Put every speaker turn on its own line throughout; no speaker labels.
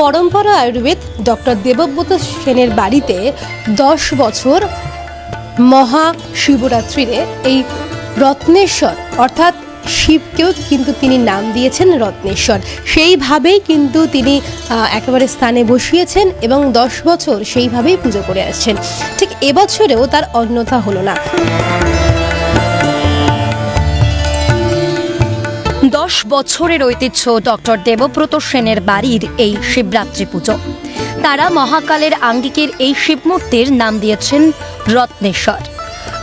পরম্পরা আয়ুর্বেদ ডক্টর দেবব্রত সেনের বাড়িতে দশ বছর মহা শিবরাত্রিরে এই রত্নেশ্বর, অর্থাৎ শিবকেও কিন্তু তিনি নাম দিয়েছেন রত্নেশ্বর। সেইভাবেই কিন্তু তিনি একেবারে স্থানে বসিয়েছেন এবং দশ বছর সেইভাবেই পুজো করে আসছেন। ঠিক এবছরেও তার অন্যথা হলো না।
দশ বছরের ঐতিহ্য ডক্টর দেবব্রত সেনের বাড়ির এই শিবরাত্রি পুজো। তারা মহাকালের আঙ্গিকের এই শিবমূর্তির নাম দিয়েছেন রত্নেশ্বর।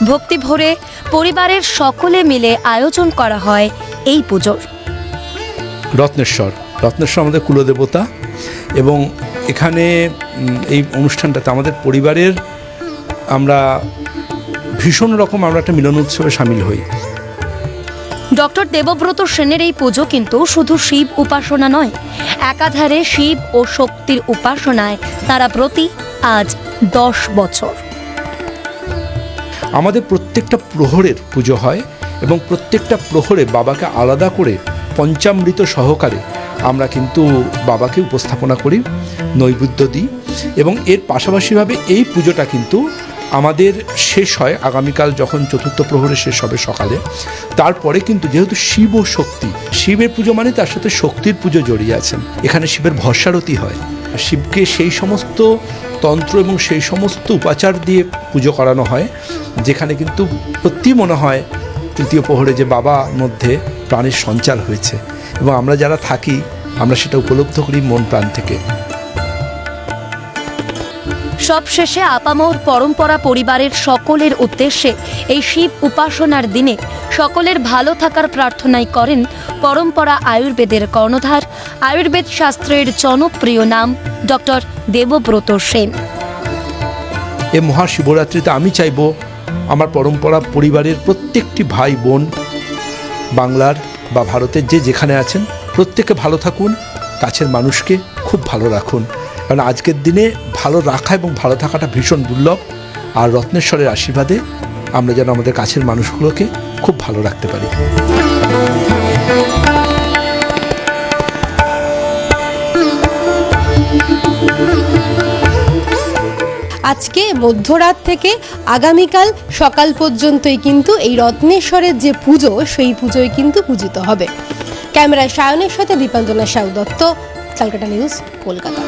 ভক্তি ভরে পরিবারের সকলে মিলে আয়োজন করা হয় এই পুজোর।
রত্নেশ্বর। রত্নেশ্বর আমাদের কুলদেবতা এবং এখানে এই অনুষ্ঠানটাতে আমাদের পরিবারের আমরা ভীষণ রকম আমরা একটা মিলন উৎসবে সামিল হই।
ডক্টর দেবব্রত সেনের এই পুজো কিন্তু শুধু শিব উপাসনা নয়, একাধারে শিব ও শক্তির উপাসনায় তারা প্রতি আজ দশ বছর।
আমাদের প্রত্যেকটা প্রহরের পুজো হয় এবং প্রত্যেকটা প্রহরে বাবাকে আলাদা করে পঞ্চামৃত সহকারে আমরা কিন্তু বাবাকে উপস্থাপনা করি, নৈবেদ্য দিই এবং এর পাশাপাশিভাবে এই পুজোটা কিন্তু আমাদের শেষ হয়, আগামীকাল যখন চতুর্থ প্রহরে শেষ হবে সকালে। তারপরে কিন্তু যেহেতু শিব ও শক্তি, শিবের পুজো মানে তার সাথে শক্তির পুজো জড়িয়ে আছেন। এখানে শিবের ভস্মারতি হয়। শিবকে সেই সমস্ত তন্ত্র এবং সেই সমস্ত উপাচার দিয়ে পুজো করানো হয়, যেখানে কিন্তু সত্যি মনে হয় তৃতীয় প্রহরে যে বাবা মধ্যে প্রাণের সঞ্চার হয়েছে। এবং আমরা যারা থাকি, আমরা সেটা উপলব্ধ করি মন প্রাণ থেকে।
সবশেষে আপামোর পরম্পরা পরিবারের সকলের উদ্দেশ্যে এই শিব উপাসনার দিনে সকলের ভালো থাকার প্রার্থনাই করেন পরম্পরা আয়ুর্বেদের কর্ণধার, আয়ুর্বেদ শাস্ত্রের জনপ্রিয় নাম ডক্টর দেবব্রত সেন।
এ মহাশিবরাত্রিতে আমি চাইব আমার পরম্পরা পরিবারের প্রত্যেকটি ভাই বোন বাংলার বা ভারতের যে যেখানে আছেন প্রত্যেকে ভালো থাকুন, কাছের মানুষকে খুব ভালো রাখুন। কারণ আজকের দিনে ভালো রাখা এবং ভালো থাকাটা ভীষণ দুর্লভ। আর রত্নেশ্বরের আশীর্বাদে আমরা যেন আমাদের কাছের মানুষগুলোকে খুব ভালো রাখতে পারি।
আজকে মধ্যরাত থেকে আগামীকাল সকাল পর্যন্তই কিন্তু এই রত্নেশ্বরের যে পুজো, সেই পুজোয় কিন্তু পূজিত হবে। ক্যামেরায় সায়নের সাথে দীপাঞ্জনা সাউ দত্ত। ক্যালকাটা নিউজ কলকাতা।